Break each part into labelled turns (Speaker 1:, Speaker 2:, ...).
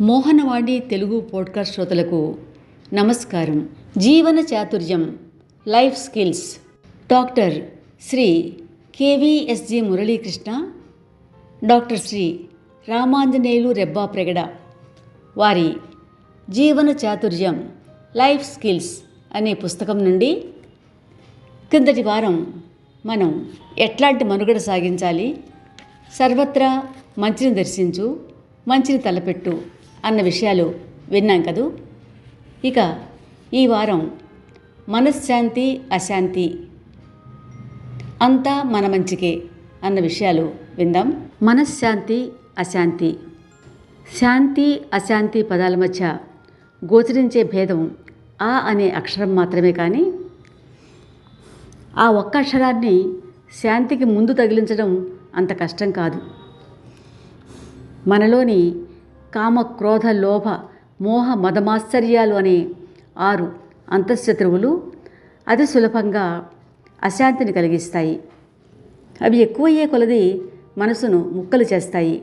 Speaker 1: Mohanavani Telugu podcast శ్రోతలకు నమస్కారం. జీవన చాతుర్యం life skills. Doctor Shri KVSG Muralikrishna doctor Shri Ramanjaneyulu Rebba Pragada వారి జీవన చాతుర్యం లైఫ్ స్కిల్స్ అనే పుస్తకం నుండి కిందటి వారం మనం ఎట్లాంటి మనుగడ సాగించాలి? సర్వత్రా మంచిని దర్శించు మంచిని తలపెట్టు అన్న విషయాలు విన్నాం కదూ? ఇక ఈ వారం మనశ్శాంతి అశాంతి అంతా మన మంచికే అన్న విషయాలు విందాం. మనశ్శాంతి అశాంతి శాంతి అశాంతి పదాల మధ్య గోచరించే భేదం ఆ అనే అక్షరం మాత్రమే కానీ ఆ ఒక్క అక్షరాన్ని శాంతికి ముందు తగిలించడం అంత కష్టం కాదు. మనలోని కామ క్రోధ లోభ మోహ మదమాశ్చర్యాలు అనే ఆరు అంతఃశత్రువులు అతి సులభంగా అశాంతిని కలిగిస్తాయి. అవి ఎక్కువయ్యే కొలది మనసును ముక్కలు చేస్తాయి.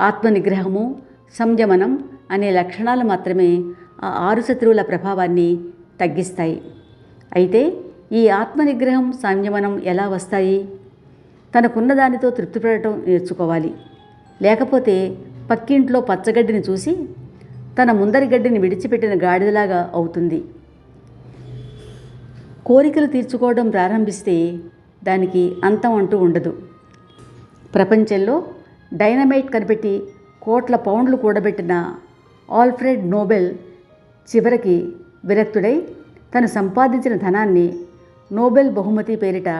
Speaker 1: ఆత్మనిగ్రహము సంయమనం అనే లక్షణాలు మాత్రమే ఆ ఆరు శత్రువుల ప్రభావాన్ని తగ్గిస్తాయి. అయితే ఈ ఆత్మనిగ్రహం సంయమనం ఎలా వస్తాయి? తనకున్న దానితో తృప్తిపడటం నేర్చుకోవాలి. లేకపోతే పక్కింట్లో పచ్చగడ్డిని చూసి తన ముందరి గడ్డిని విడిచిపెట్టిన గాడిదలాగా అవుతుంది. కోరికలు తీర్చుకోవడం ప్రారంభిస్తే దానికి అంతం అంటూ ఉండదు. ప్రపంచంలో డైనమైట్ కనిపెట్టి కోట్ల పౌండ్లు కూడబెట్టిన ఆల్ఫ్రెడ్ నోబెల్ చివరికి విరక్తుడై తను సంపాదించిన ధనాన్ని నోబెల్ బహుమతి పేరిట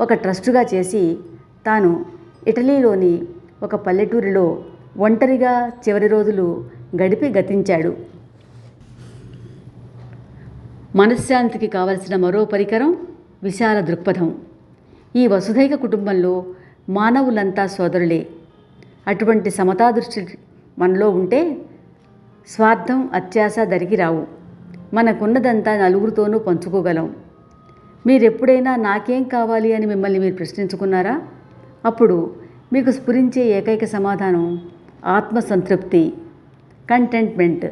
Speaker 1: ఒక ట్రస్టుగా చేసి తాను ఇటలీలోని ఒక పల్లెటూరిలో ఒంటరిగా చివరి రోజులు గడిపి గతించాడు. మనశ్శాంతికి కావలసిన మరో పరికరం విశాల దృక్పథం. ఈ వసుధైక కుటుంబంలో మానవులంతా సోదరులే. అటువంటి సమతా దృష్టి మనలో ఉంటే స్వార్థం అత్యాస దరికి రావు. మనకున్నదంతా నలుగురితోనూ పంచుకోగలం. మీరెప్పుడైనా నాకేం కావాలి అని మిమ్మల్ని మీరు ప్రశ్నించుకున్నారా? అప్పుడు మీకు స్ఫురించే ఏకైక సమాధానం ఆత్మసంతృప్తి కంటెంట్మెంట్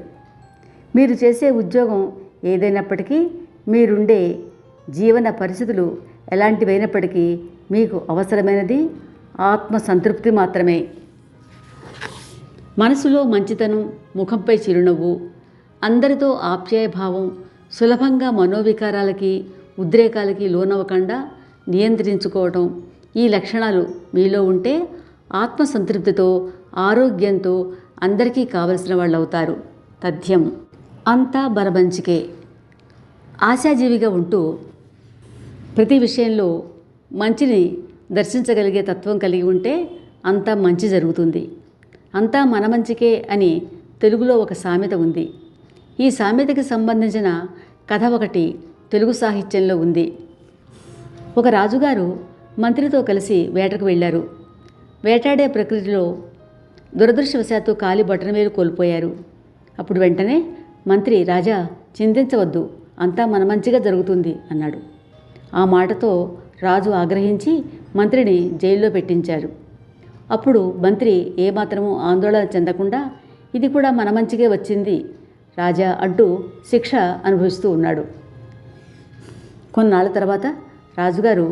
Speaker 1: మీరు చేసే ఉద్యోగం ఏదైనప్పటికీ మీరుండే జీవన పరిస్థితులు ఎలాంటివైనప్పటికీ మీకు అవసరమైనది ఆత్మసంతృప్తి మాత్రమే. మనసులో మంచితనం ముఖంపై చిరునవ్వు అందరితో ఆప్యాయభావం సులభంగా మనోవికారాలకి ఉద్రేకాలకి లోనవ్వకుండా నియంత్రించుకోవటం ఈ లక్షణాలు మీలో ఉంటే ఆత్మసంతృప్తితో ఆరోగ్యంతో అందరికీ కావలసిన వాళ్ళు అవుతారు తథ్యం. అంతా బరబంచికే. ఆశాజీవిగా ఉంటూ ప్రతి విషయంలో మంచిని దర్శించగలిగే తత్వం కలిగి ఉంటే అంతా మంచి జరుగుతుంది. అంతా మన మంచికే అని తెలుగులో ఒక సామెత ఉంది. ఈ సామెతకి సంబంధించిన కథ ఒకటి తెలుగు సాహిత్యంలో ఉంది. ఒక రాజుగారు మంత్రితో కలిసి వేటకు వెళ్ళారు. వేటాడే ప్రకృతిలో దురదృష్టవశాత్తు కాలి బొటనవేలు కోల్పోయారు. అప్పుడు వెంటనే మంత్రి రాజా చింతించవద్దు. అంతా మన మంచిగా జరుగుతుంది అన్నాడు. ఆ మాటతో రాజు ఆగ్రహించి మంత్రిని జైల్లో పెట్టించారు. అప్పుడు మంత్రి ఏమాత్రమూ ఆందోళన చెందకుండా ఇది కూడా మన మంచిగా వచ్చింది రాజా అంటూ శిక్ష అనుభవిస్తూ ఉన్నాడు. కొన్నాళ్ళ తర్వాత రాజుగారు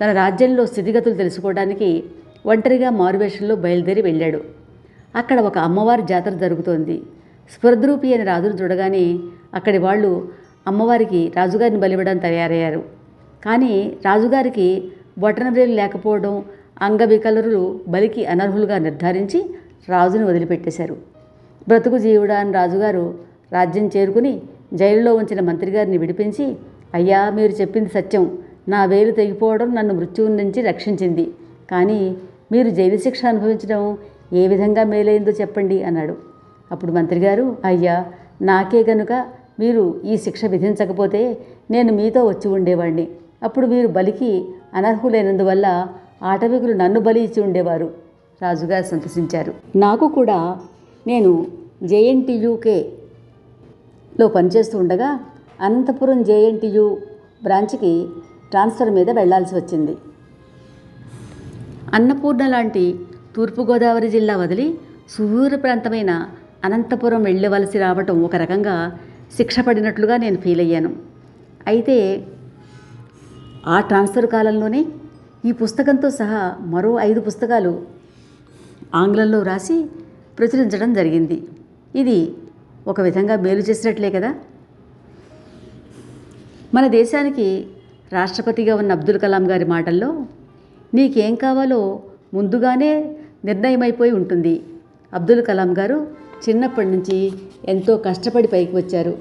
Speaker 1: తన రాజ్యంలో స్థితిగతులు తెలుసుకోవడానికి ఒంటరిగా మారువేషంలో బయలుదేరి వెళ్ళాడు. అక్కడ ఒక అమ్మవారి జాతర జరుగుతోంది. స్ఫురద్రూపి అని రాజును చూడగానే అక్కడి వాళ్ళు అమ్మవారికి రాజుగారిని బలివ్వడం తయారయ్యారు. కానీ రాజుగారికి బొటనవేలు లేకపోవడం అంగవికలరులు బలికి అనర్హులుగా నిర్ధారించి రాజుని వదిలిపెట్టేశారు. బ్రతుకు జీవుడా అని రాజుగారు రాజ్యం చేరుకుని జైలులో ఉంచిన మంత్రిగారిని విడిపించి అయ్యా మీరు చెప్పింది సత్యం. నా వేలు తెగిపోవడం నన్ను మృత్యువు నుంచి రక్షించింది. కానీ మీరు జైలు శిక్ష అనుభవించడం ఏ విధంగా మేలైందో చెప్పండి అన్నాడు. అప్పుడు మంత్రిగారు అయ్యా నాకే గనుక మీరు ఈ శిక్ష విధించకపోతే నేను మీతో వచ్చి ఉండేవాడిని అప్పుడు మీరు బలికి అనర్హులైనందువల్ల ఆటవికులు నన్ను బలి ఇచ్చి ఉండేవారు. రాజుగారు సంతోషించారు. నాకు కూడా నేను జేఎన్టీయూకేలో పనిచేస్తూ ఉండగా అనంతపురం జేఎన్టీయూ బ్రాంచ్కి ట్రాన్స్ఫర్ మీద వెళ్ళాల్సి వచ్చింది. అన్నపూర్ణ లాంటి తూర్పుగోదావరి జిల్లా వదిలి సుదూర ప్రాంతమైన అనంతపురం వెళ్ళవలసి రావటం ఒక రకంగా శిక్ష పడినట్లుగా నేను ఫీల్ అయ్యాను. అయితే ఆ ట్రాన్స్ఫర్ కాలంలోనే ఈ పుస్తకంతో సహా మరో ఐదు పుస్తకాలు ఆంగ్లంలో రాసి ప్రచురించడం జరిగింది. ఇది ఒక విధంగా మేలు చేసినట్లే కదా? మన దేశానికి రాష్ట్రపతిగా ఉన్న అబ్దుల్ కలాం గారి మాటల్లో నీకేం కావాలో ముందుగానే నిర్ణయమైపోయి ఉంటుంది. అబ్దుల్ కలాం గారు చిన్నప్పటి నుంచి ఎంతో కష్టపడి పైకి వచ్చారు.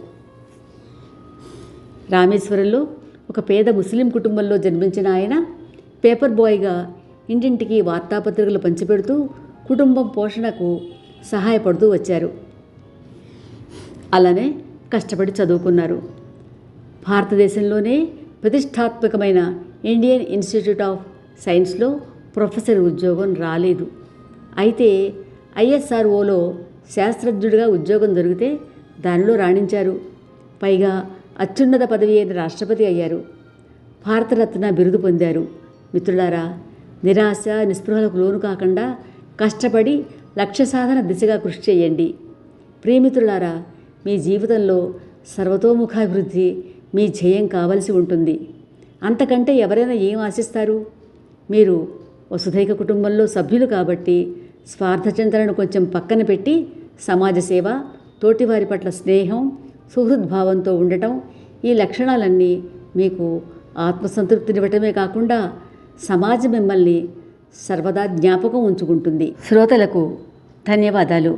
Speaker 1: రామేశ్వరంలో ఒక పేద ముస్లిం కుటుంబంలో జన్మించిన ఆయన పేపర్ బాయ్గా ఇంటింటికి వార్తాపత్రికలు పంచిపెడుతూ కుటుంబం పోషణకు సహాయపడుతూ వచ్చారు. అలానే కష్టపడి చదువుకున్నారు. భారతదేశంలోనే ప్రతిష్టాత్మకమైన ఇండియన్ ఇన్స్టిట్యూట్ ఆఫ్ సైన్స్లో ప్రొఫెసర్ ఉద్యోగం రాలేదు. అయితే ఐఎస్ఆర్ఓలో శాస్త్రజ్ఞుడిగా ఉద్యోగం దొరికితే దానిలో రాణించారు. పైగా అత్యున్నత పదవి అయిన రాష్ట్రపతి అయ్యారు. భారతరత్న బిరుదు పొందారు. మిత్రులారా నిరాశ నిస్పృహలకు లోను కాకుండా కష్టపడి లక్ష్య సాధన దిశగా కృషి చేయండి. ప్రియమిత్రులారా మీ జీవితంలో సర్వతోముఖాభివృద్ధి మీ ధ్యేయం కావలసి ఉంటుంది. అంతకంటే ఎవరైనా ఏం ఆశిస్తారు? మీరు వసుధైక కుటుంబంలో సభ్యులు కాబట్టి స్వార్థచింతనను కొంచెం పక్కన పెట్టి సమాజ సేవ తోటివారి పట్ల స్నేహం సుహృద్భావంతో ఉండటం ఈ లక్షణాలన్నీ మీకు ఆత్మసంతృప్తినివ్వటమే కాకుండా సమాజం మిమ్మల్ని సర్వదా జ్ఞాపకం ఉంచుకుంటుంది. శ్రోతలకు ధన్యవాదాలు.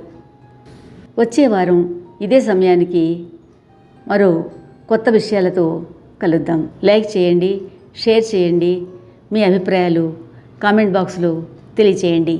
Speaker 1: వచ్చే వారం ఇదే సమయానికి మరో కొత్త విషయాలతో కలుద్దాం. లైక్ చేయండి షేర్ చేయండి. మీ అభిప్రాయాలు కామెంట్ బాక్స్లో తెలియచేయండి.